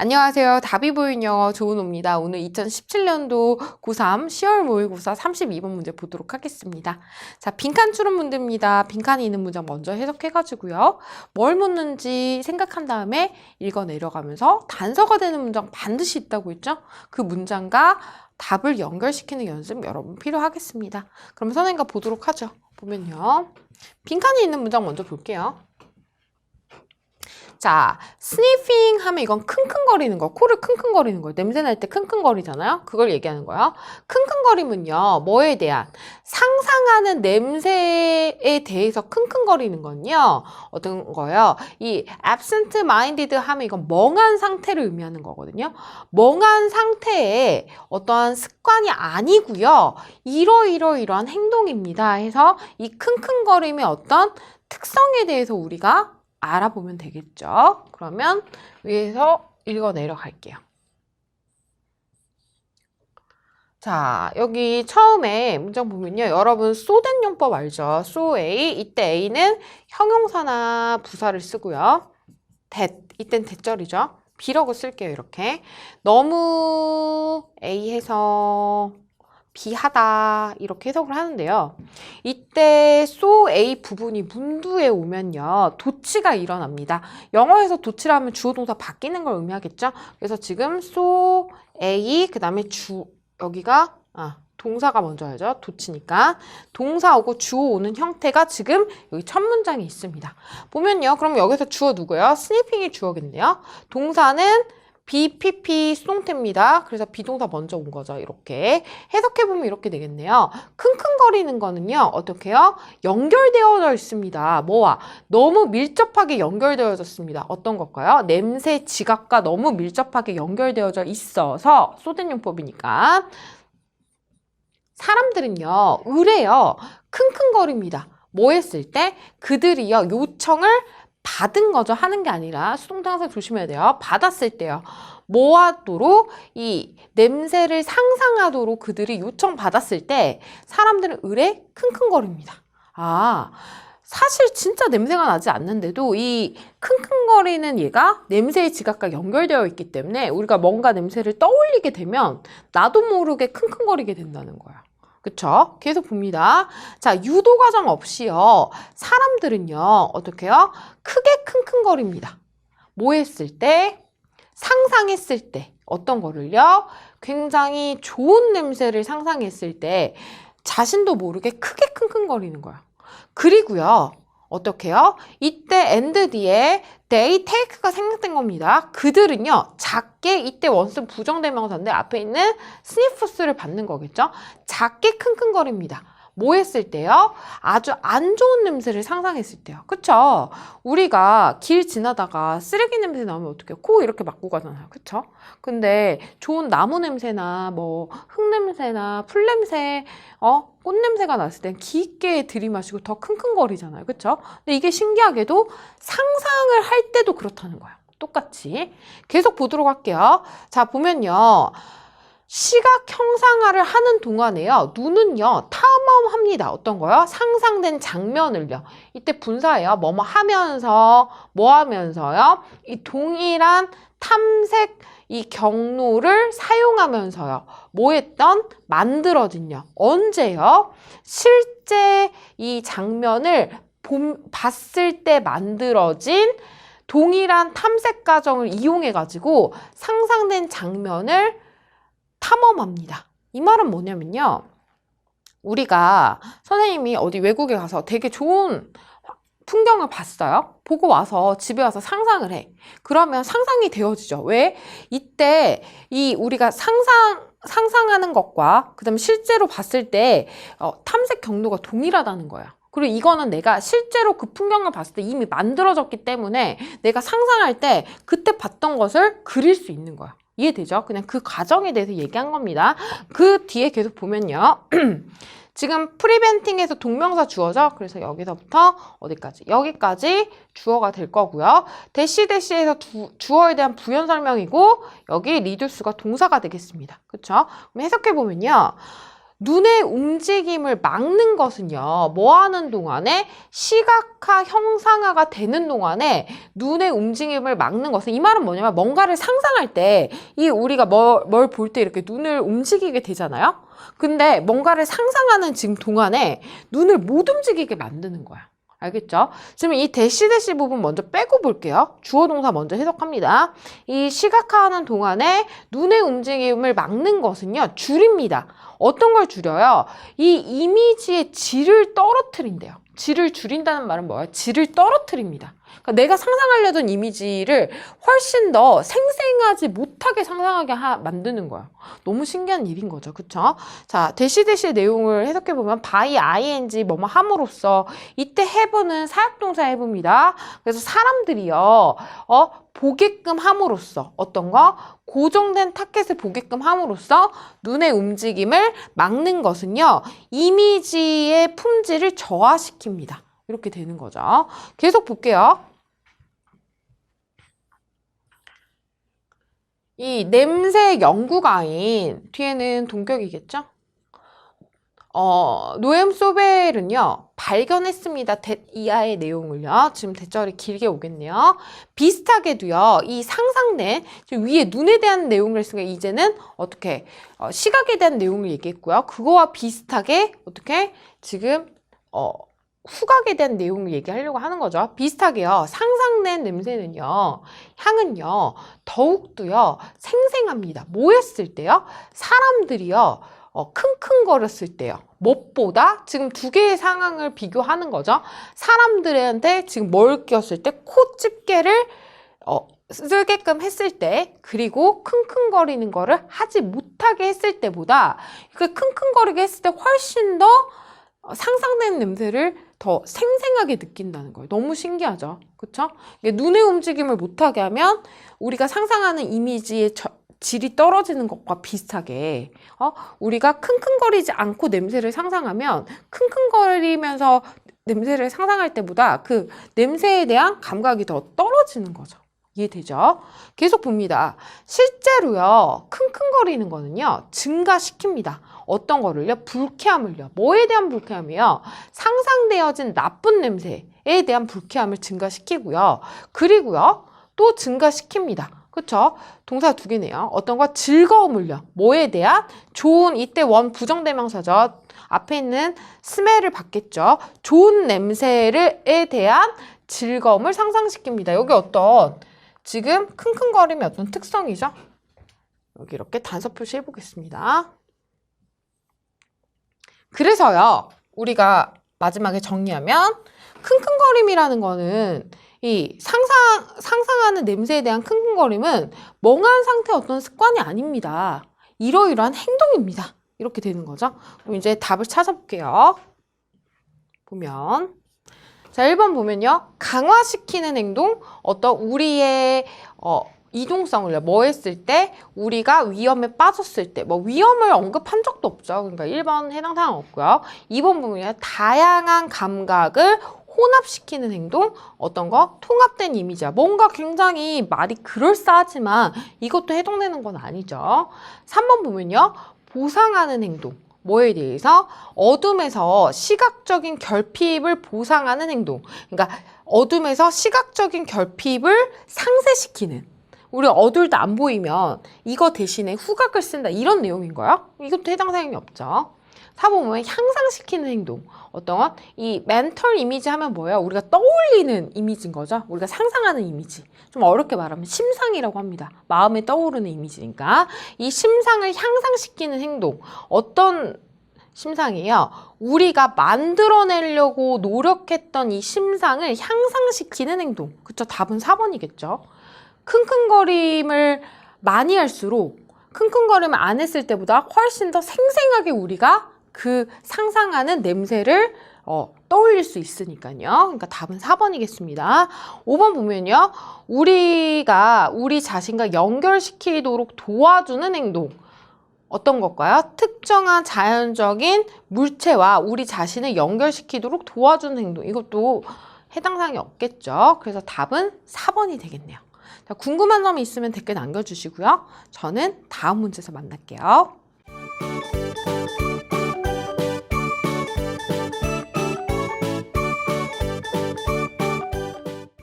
안녕하세요. 답이 보인 영어 조은호입니다. 오늘 2017년도 고3 10월 모의고사 32번 문제 보도록 하겠습니다. 자, 빈칸 추론 문제입니다. 빈칸이 있는 문장 먼저 해석해가지고요. 뭘 묻는지 생각한 다음에 읽어 내려가면서 단서가 되는 문장 반드시 있다고 했죠? 그 문장과 답을 연결시키는 연습 여러분 필요하겠습니다. 그럼 선생님과 보도록 하죠. 보면요. 빈칸이 있는 문장 먼저 볼게요. 자, 스니핑 하면 이건 킁킁거리는 거, 코를 킁킁거리는 거예요. 냄새 날 때 킁킁거리잖아요. 그걸 얘기하는 거예요. 킁킁거림은요, 뭐에 대한 상상하는 냄새에 대해서 킁킁거리는 건요, 어떤 거예요? 이 absent minded 하면 이건 멍한 상태를 의미하는 거거든요. 멍한 상태에 어떠한 습관이 아니고요, 이러이러이러한 행동입니다. 해서 이 킁킁거림의 어떤 특성에 대해서 우리가 알아보면 되겠죠. 그러면 위에서 읽어 내려갈게요. 자, 여기 처음에 문장 보면요. 여러분, 쏘된 용법 알죠? 쏘 A. 이때 A는 형용사나 부사를 쓰고요. that. 이땐 대절이죠. B라고 쓸게요. 이렇게. 너무 A 해서 비하다 이렇게 해석을 하는데요. 이때 so a 부분이 문두에 오면요. 도치가 일어납니다. 영어에서 도치라면 주어 동사 바뀌는 걸 의미하겠죠? 그래서 지금 so a 그다음에 주 여기가 아 동사가 먼저야죠. 도치니까 동사 오고 주어 오는 형태가 지금 여기 첫 문장에 있습니다. 보면요. 그럼 여기서 주어 누구예요? 스니핑이 주어겠네요. 동사는 BPP 수동태입니다. 그래서 비동사 먼저 온 거죠. 이렇게 해석해보면 이렇게 되겠네요. 킁킁거리는 거는요. 어떻게 해요? 연결되어져 있습니다. 뭐와? 너무 밀접하게 연결되어졌습니다. 어떤 걸까요? 냄새 지각과 너무 밀접하게 연결되어져 있어서 쏘된 용법이니까 사람들은요. 의뢰요. 킁킁거립니다. 뭐 했을 때? 그들이요. 요청을 받은 거죠. 하는 게 아니라 수동태 항상 조심해야 돼요. 받았을 때요. 뭐 하도록 이 냄새를 상상하도록 그들이 요청받았을 때 사람들은 의뢰 킁킁거립니다. 아, 사실 진짜 냄새가 나지 않는데도 이 킁킁거리는 얘가 냄새의 지각과 연결되어 있기 때문에 우리가 뭔가 냄새를 떠올리게 되면 나도 모르게 킁킁거리게 된다는 거야. 그쵸? 계속 봅니다. 자, 유도 과정 없이요. 사람들은요, 어떻게 해요? 크게 킁킁거립니다. 뭐 했을 때? 상상했을 때. 어떤 거를요? 굉장히 좋은 냄새를 상상했을 때 자신도 모르게 크게 킁킁거리는 거야. 그리고요, 어떻게 해요? 이때 엔드 뒤에 they take가 생략된 겁니다. 그들은요, 작게 이때 원스 부정대명사인데 앞에 있는 sniffs를 받는 거겠죠? 작게 킁킁거립니다. 뭐 했을 때요? 아주 안 좋은 냄새를 상상했을 때요. 그쵸? 우리가 길 지나다가 쓰레기 냄새 나면 어떡해요? 코 이렇게 막고 가잖아요. 그쵸? 근데 좋은 나무 냄새나 뭐 흙 냄새나 풀 냄새, 어? 꽃 냄새가 났을 땐 깊게 들이마시고 더 킁킁거리잖아요. 그쵸? 근데 이게 신기하게도 상상을 할 때도 그렇다는 거예요. 똑같이. 계속 보도록 할게요. 자, 보면요. 시각 형상화를 하는 동안에요. 눈은요. 탐험합니다. 어떤 거요? 상상된 장면을요. 이때 분사예요. 뭐뭐 하면서 뭐 하면서요? 이 동일한 탐색 이 경로를 사용하면서요. 뭐 했던? 만들어진요. 언제요? 실제 이 장면을 봄, 봤을 때 만들어진 동일한 탐색 과정을 이용해 가지고 상상된 장면을 탐험합니다. 이 말은 뭐냐면요. 우리가 선생님이 어디 외국에 가서 되게 좋은 풍경을 봤어요. 보고 와서 집에 와서 상상을 해. 그러면 상상이 되어지죠. 왜? 이때 이 우리가 상상 상상하는 것과 그다음에 실제로 봤을 때 어, 탐색 경로가 동일하다는 거예요. 그리고 이거는 내가 실제로 그 풍경을 봤을 때 이미 만들어졌기 때문에 내가 상상할 때 그때 봤던 것을 그릴 수 있는 거야. 이해되죠? 그냥 그 과정에 대해서 얘기한 겁니다. 그 뒤에 계속 보면요. 지금 프리벤팅에서 동명사 주어죠? 그래서 여기서부터 어디까지? 여기까지 주어가 될 거고요. 대시 대시에서 두, 주어에 대한 부연 설명이고 여기 리듀스가 동사가 되겠습니다. 그쵸? 그럼 해석해 보면요. 눈의 움직임을 막는 것은요, 뭐 하는 동안에 시각화, 형상화가 되는 동안에 눈의 움직임을 막는 것은 이 말은 뭐냐면 뭔가를 상상할 때 이 우리가 뭘 볼 때 이렇게 눈을 움직이게 되잖아요? 근데 뭔가를 상상하는 지금 동안에 눈을 못 움직이게 만드는 거야. 알겠죠? 지금 이 대시 대시 부분 먼저 빼고 볼게요. 주어 동사 먼저 해석합니다. 이 시각화하는 동안에 눈의 움직임을 막는 것은요. 줄입니다. 어떤 걸 줄여요? 이 이미지의 질을 떨어뜨린대요. 질을 줄인다는 말은 뭐예요? 질을 떨어뜨립니다. 그러니까 내가 상상하려던 이미지를 훨씬 더 생생하지 못하게 상상하게 하, 만드는 거야. 너무 신기한 일인 거죠. 그쵸? 자, 대시대시의 내용을 해석해보면 by ing 뭐뭐 함으로써 이때 have는 사역동사 have입니다. 그래서 사람들이요, 어, 보게끔 함으로써 어떤 거? 고정된 타켓을 보게끔 함으로써 눈의 움직임을 막는 것은요, 이미지의 품질을 저하시킵니다. 이렇게 되는 거죠. 계속 볼게요. 이 냄새 연구가인 뒤에는 동격이겠죠? 어, 노엠 소벨은요, 발견했습니다. 대, 이하의 내용을요. 지금 대절이 길게 오겠네요. 비슷하게도요, 이 상상된, 위에 눈에 대한 내용을 했으니까 이제는 어떻게, 어, 시각에 대한 내용을 얘기했고요. 그거와 비슷하게, 어떻게, 지금, 어, 후각에 대한 내용을 얘기하려고 하는 거죠. 비슷하게요. 상상된 냄새는요. 향은요. 더욱도요. 생생합니다. 뭐 했을 때요? 사람들이요. 어, 킁킁거렸을 때요. 무엇보다 지금 두 개의 상황을 비교하는 거죠. 사람들한테 지금 뭘 꼈을 때 코 집게를 어, 쓰게끔 했을 때 그리고 킁킁거리는 거를 하지 못하게 했을 때보다 그 킁킁거리게 했을 때 훨씬 더 어, 상상된 냄새를 더 생생하게 느낀다는 거예요. 너무 신기하죠? 그쵸? 눈의 움직임을 못하게 하면 우리가 상상하는 이미지의 저, 질이 떨어지는 것과 비슷하게 어? 우리가 킁킁거리지 않고 냄새를 상상하면 킁킁거리면서 냄새를 상상할 때보다 그 냄새에 대한 감각이 더 떨어지는 거죠. 이해되죠? 계속 봅니다. 실제로요, 킁킁거리는 거는요, 증가시킵니다. 어떤 거를요? 불쾌함을요. 뭐에 대한 불쾌함이요? 상상되어진 나쁜 냄새에 대한 불쾌함을 증가시키고요. 그리고요, 또 증가시킵니다. 그쵸? 동사 두 개네요. 어떤 거? 즐거움을요. 뭐에 대한? 좋은, 이때 원 부정대명사죠. 앞에 있는 스멜을 받겠죠. 좋은 냄새에 대한 즐거움을 상상시킵니다. 여기 어떤, 지금 킁킁거림의 어떤 특성이죠? 여기 이렇게 단서 표시 해 보겠습니다. 그래서요, 우리가 마지막에 정리하면, 킁킁거림이라는 거는 이 상상, 상상하는 냄새에 대한 킁킁거림은 멍한 상태의 어떤 습관이 아닙니다. 이러이러한 행동입니다. 이렇게 되는 거죠. 그럼 이제 답을 찾아볼게요. 보면. 자, 1번 보면요. 강화시키는 행동, 어떤 우리의, 어, 이동성을 뭐 했을 때 우리가 위험에 빠졌을 때 뭐 위험을 언급한 적도 없죠. 그러니까 1번 해당 사항 없고요. 2번 보면요. 다양한 감각을 혼합시키는 행동 어떤 거? 통합된 이미지야. 뭔가 굉장히 말이 그럴싸하지만 이것도 해당되는 건 아니죠. 3번 보면요. 보상하는 행동. 뭐에 대해서 어둠에서 시각적인 결핍을 보상하는 행동. 그러니까 어둠에서 시각적인 결핍을 상쇄시키는 우리 어둘 때안 보이면 이거 대신에 후각을 쓴다 이런 내용인 거야? 이것도 해당 사항이 없죠. 4번 보면 향상시키는 행동. 어떤 건? 이 멘털 이미지 하면 뭐예요? 우리가 떠올리는 이미지인 거죠. 우리가 상상하는 이미지. 좀 어렵게 말하면 심상이라고 합니다. 마음에 떠오르는 이미지니까. 이 심상을 향상시키는 행동. 어떤 심상이에요? 우리가 만들어내려고 노력했던 이 심상을 향상시키는 행동. 그쵸? 답은 4번이겠죠. 킁킁거림을 많이 할수록 킁킁거림을 안 했을 때보다 훨씬 더 생생하게 우리가 그 상상하는 냄새를 어, 떠올릴 수 있으니까요. 그러니까 답은 4번이겠습니다. 5번 보면요. 우리가 우리 자신과 연결시키도록 도와주는 행동. 어떤 것과요? 특정한 자연적인 물체와 우리 자신을 연결시키도록 도와주는 행동. 이것도 해당 사항이 없겠죠. 그래서 답은 4번이 되겠네요. 자, 궁금한 점이 있으면 댓글 남겨주시고요. 저는 다음 문제에서 만날게요.